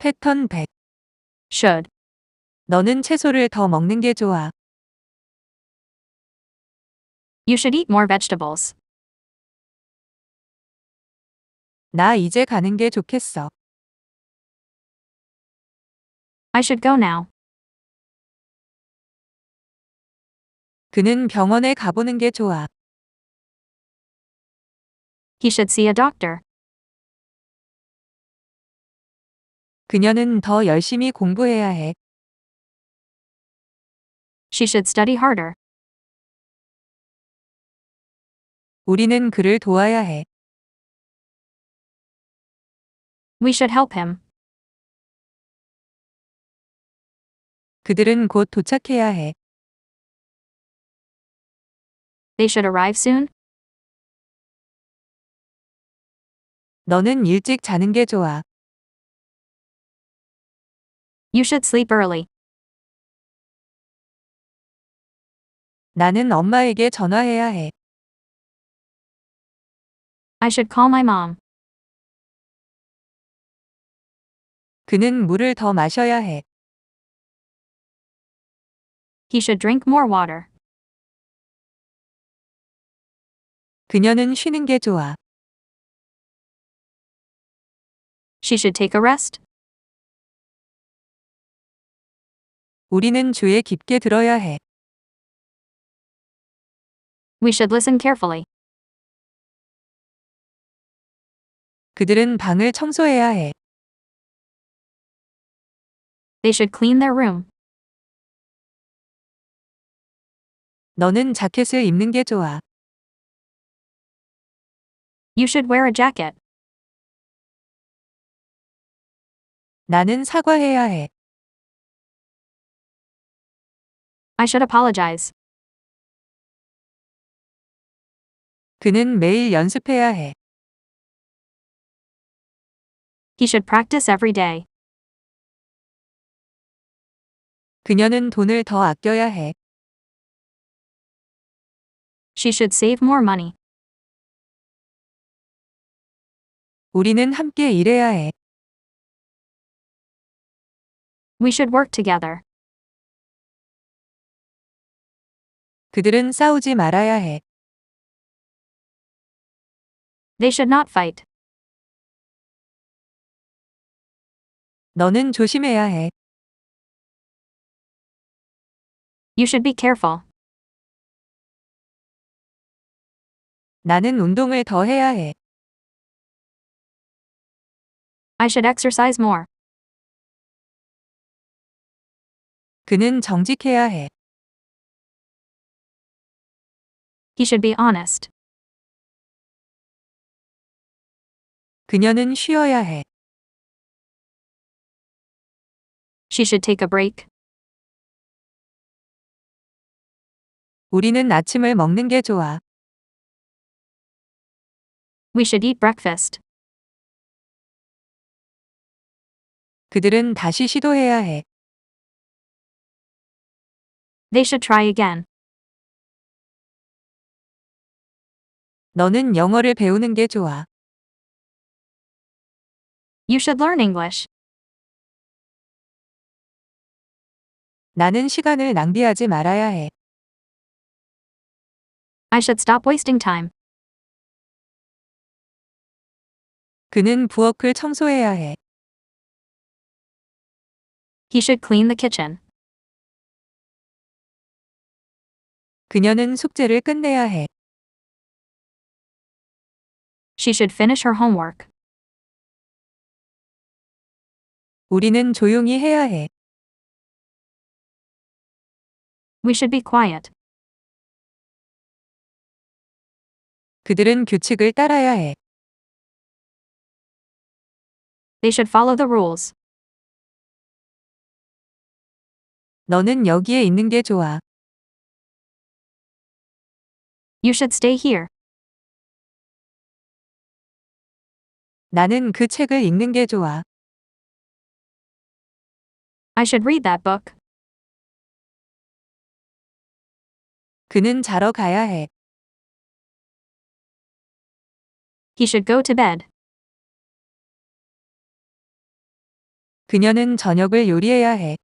패턴 100. should, 너는 채소를 더 먹는 게 좋아. you should eat more vegetables. 나 이제 가는 게 좋겠어. I should go now. 그는 병원에 가보는 게 좋아. He should see a doctor. 그녀는 더 열심히 공부해야 해. She should study harder. 우리는 그를 도와야 해. We should help him. 그들은 곧 도착해야 해. They should arrive soon. 너는 일찍 자는 게 좋아. You should sleep early. 나는 엄마에게 전화해야 해. I should call my mom. 그는 물을 더 마셔야 해. He should drink more water. 그녀는 쉬는 게 좋아. She should take a rest. 우리는 주에 깊게 들어야 해. We should listen carefully. 그들은 방을 청소해야 해. They should clean their room. 너는 자켓을 입는 게 좋아. You should wear a jacket. 나는 사과해야 해. I should apologize. 그는 매일 연습해야 해. He should practice every day. 그녀는 돈을 더 아껴야 해. She should save more money. 우리는 함께 일해야 해. We should work together. 그들은 싸우지 말아야 해. They should not fight. 너는 조심해야 해. You should be careful. 나는 운동을 더 해야 해. I should exercise more. 그는 정직해야 해. He should be honest. 그녀는 쉬어야 해. She should take a break. 우리는 아침을 먹는 게 좋아. We should eat breakfast. 그들은 다시 시도해야 해. They should try again. 너는 영어를 배우는 게 좋아. You should learn English. 나는 시간을 낭비하지 말아야 해. I should stop wasting time. 그는 부엌을 청소해야 해. He should clean the kitchen. 그녀는 숙제를 끝내야 해. She should finish her homework. 우리는 조용히 해야 해. We should be quiet. 그들은 규칙을 따라야 해. They should follow the rules. 너는 여기에 있는 게 좋아. You should stay here. 나는 그 책을 읽는 게 좋아. I should read that book. 그는 자러 가야 해. He should go to bed. 그녀는 저녁을 요리해야 해.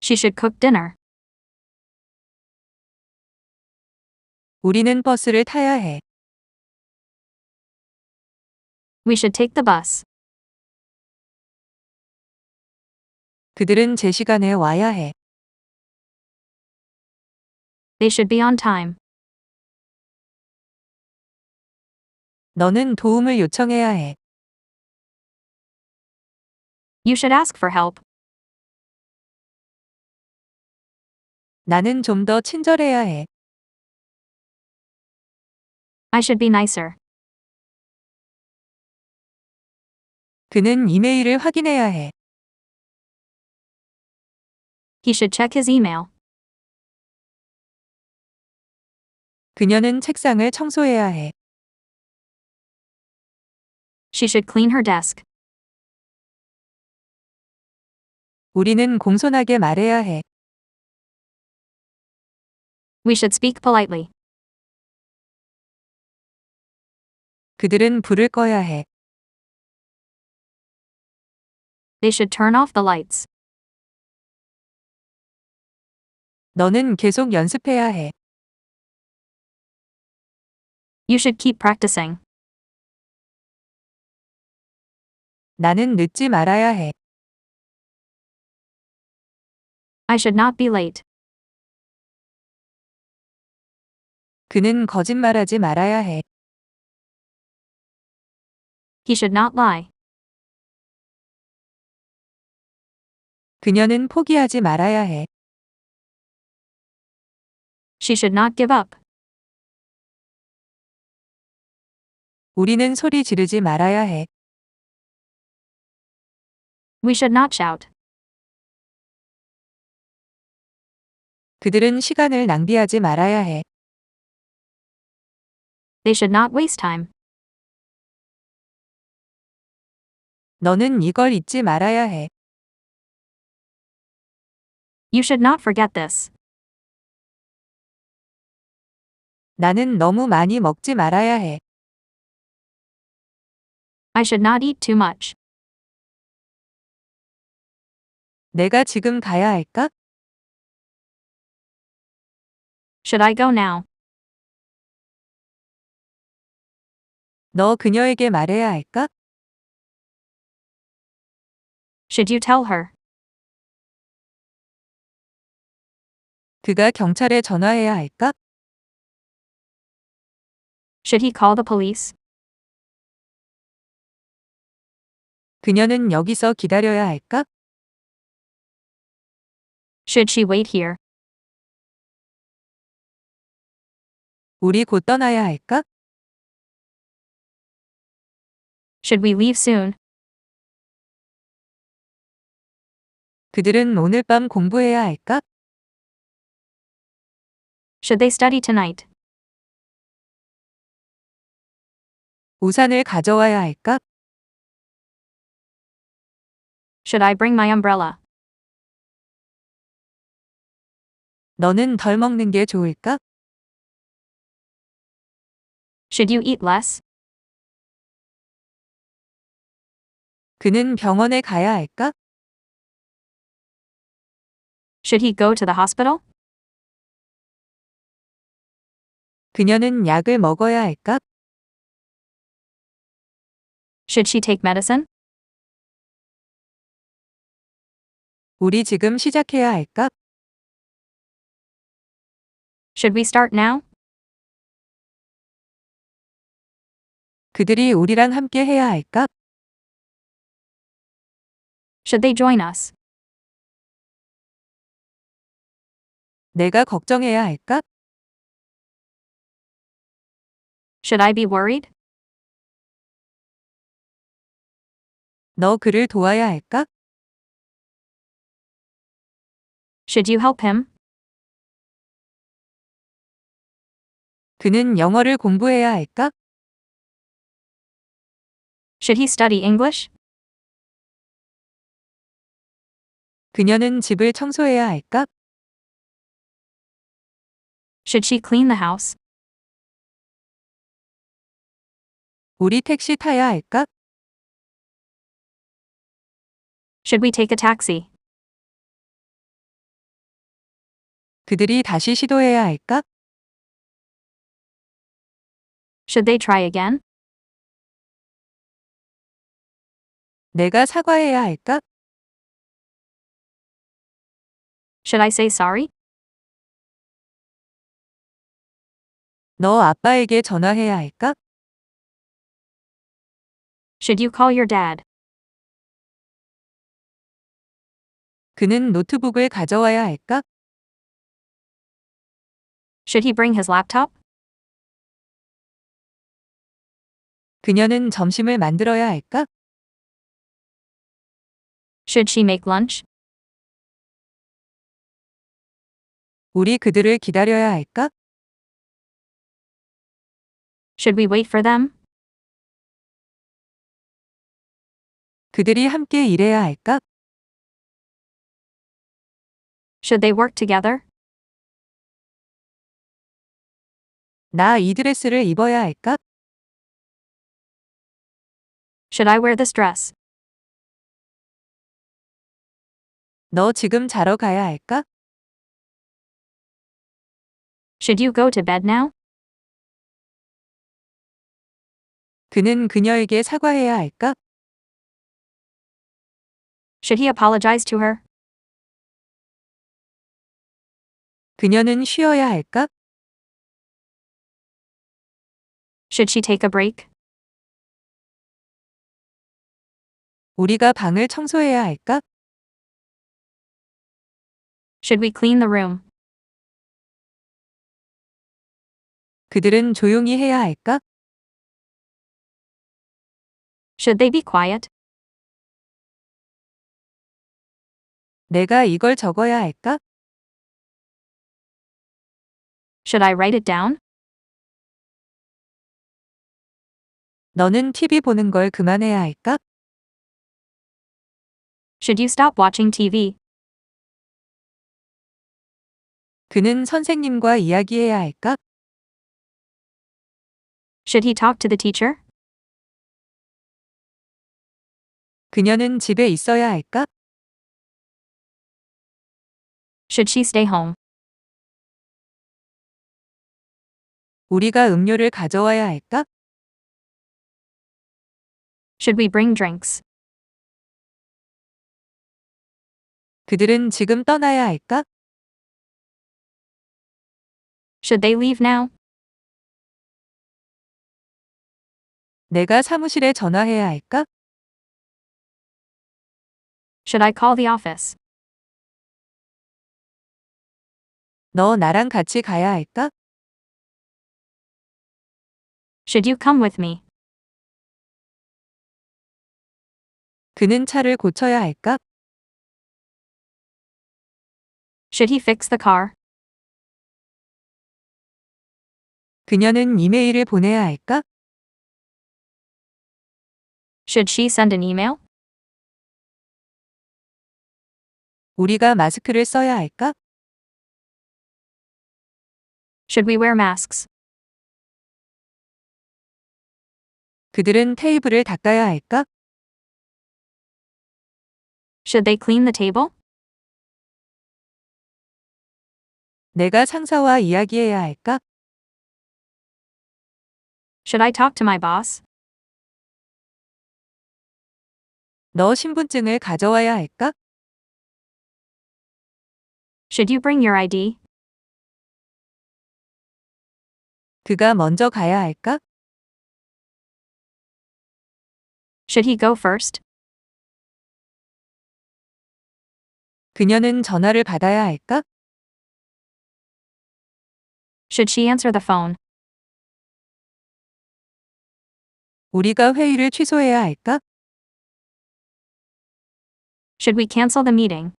She should cook dinner. 우리는 버스를 타야 해. We should take the bus. 그들은 제 시간에 와야 해. They should be on time. 너는 도움을 요청해야 해. You should ask for help. 나는 좀 더 친절해야 해. I should be nicer. 그는 이메일을 확인해야 해. He should check his email. 그녀는 책상을 청소해야 해. She should clean her desk. 우리는 공손하게 말해야 해. We should speak politely. 그들은 불을 꺼야 해. They should turn off the lights. 너는 계속 연습해야 해. You should keep practicing. 나는 늦지 말아야 해. I should not be late. 그는 거짓말하지 말아야 해. He should not lie. 그녀는 포기하지 말아야 해. She should not give up. 우리는 소리 지르지 말아야 해. We should not shout. 그들은 시간을 낭비하지 말아야 해. They should not waste time. 너는 이걸 잊지 말아야 해. You should not forget this. 나는 너무 많이 먹지 말아야 해. I should not eat too much. 내가 지금 가야 할까? Should I go now? 너 그녀에게 말해야 할까? Should you tell her? 그가 경찰에 전화해야 할까? Should he call the police? 그녀는 여기서 기다려야 할까? Should she wait here? 우리 곧 떠나야 할까? Should we leave soon? 그들은 오늘 밤 공부해야 할까? Should they study tonight? 우산을 가져와야 할까? Should I bring my umbrella? 너는 덜 먹는 게 좋을까? Should you eat less? 그는 병원에 가야 할까? Should he go to the hospital? 그녀는 약을 먹어야 할까? Should she take medicine? 우리 지금 시작해야 할까? Should we start now? 그들이 우리랑 함께 해야 할까? Should they join us? 내가 걱정해야 할까? Should I be worried? 너 그를 도와야 할까? Should you help him? 그는 영어를 공부해야 할까? Should he study English? 그녀는 집을 청소해야 할까? Should she clean the house? 우리 택시 타야 할까? Should we take a taxi? 그들이 다시 시도해야 할까? Should they try again? 내가 사과해야 할까? Should I say sorry? 너 아빠에게 전화해야 할까? Should you call your dad? 그는 노트북을 가져와야 할까? Should he bring his laptop? 그녀는 점심을 만들어야 할까? Should she make lunch? 우리 그들을 기다려야 할까? Should we wait for them? 그들이 함께 일해야 할까? Should they work together? 나 이 드레스를 입어야 할까? Should I wear this dress? 너 지금 자러 가야 할까? Should you go to bed now? 그는 그녀에게 사과해야 할까? Should he apologize to her? 그녀는 쉬어야 할까? Should she take a break? 우리가 방을 청소해야 할까? Should we clean the room? 그들은 조용히 해야 할까? Should they be quiet? 내가 이걸 적어야 할까? Should I write it down? 너는 TV 보는 걸 그만해야 할까? Should you stop watching TV? 그는 선생님과 이야기해야 할까? Should he talk to the teacher? 그녀는 집에 있어야 할까? Should she stay home? 우리가 음료를 가져와야 할까? Should we bring drinks? 그들은 지금 떠나야 할까? Should they leave now? 내가 사무실에 전화해야 할까? Should I call the office? 너 나랑 같이 가야 할까? Should you come with me? 그는 차를 고쳐야 할까? Should he fix the car? 그녀는 이메일을 보내야 할까? Should she send an email? 우리가 마스크를 써야 할까? Should we wear masks? 그들은 테이블을 닦아야 할까? Should they clean the table? 내가 상사와 이야기해야 할까? Should I talk to my boss? 너 신분증을 가져와야 할까? Should you bring your ID? 그가 먼저 가야 할까? Should he go first? 그녀는 전화를 받아야 할까? Should she answer the phone? 우리가 회의를 취소해야 할까? Should we cancel the meeting?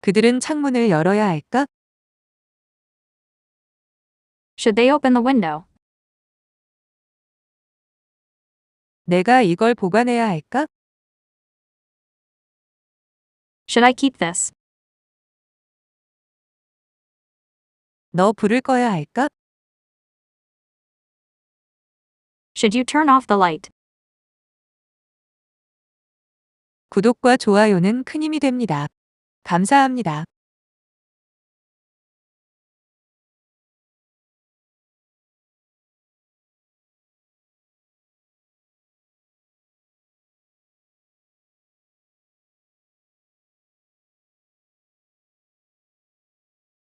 그들은 창문을 열어야 할까? Should they open the window? 내가 이걸 보관해야 할까? Should I keep this? 너 불을 꺼야 할까? Should you turn off the light? 구독과 좋아요는 큰 힘이 됩니다. 감사합니다.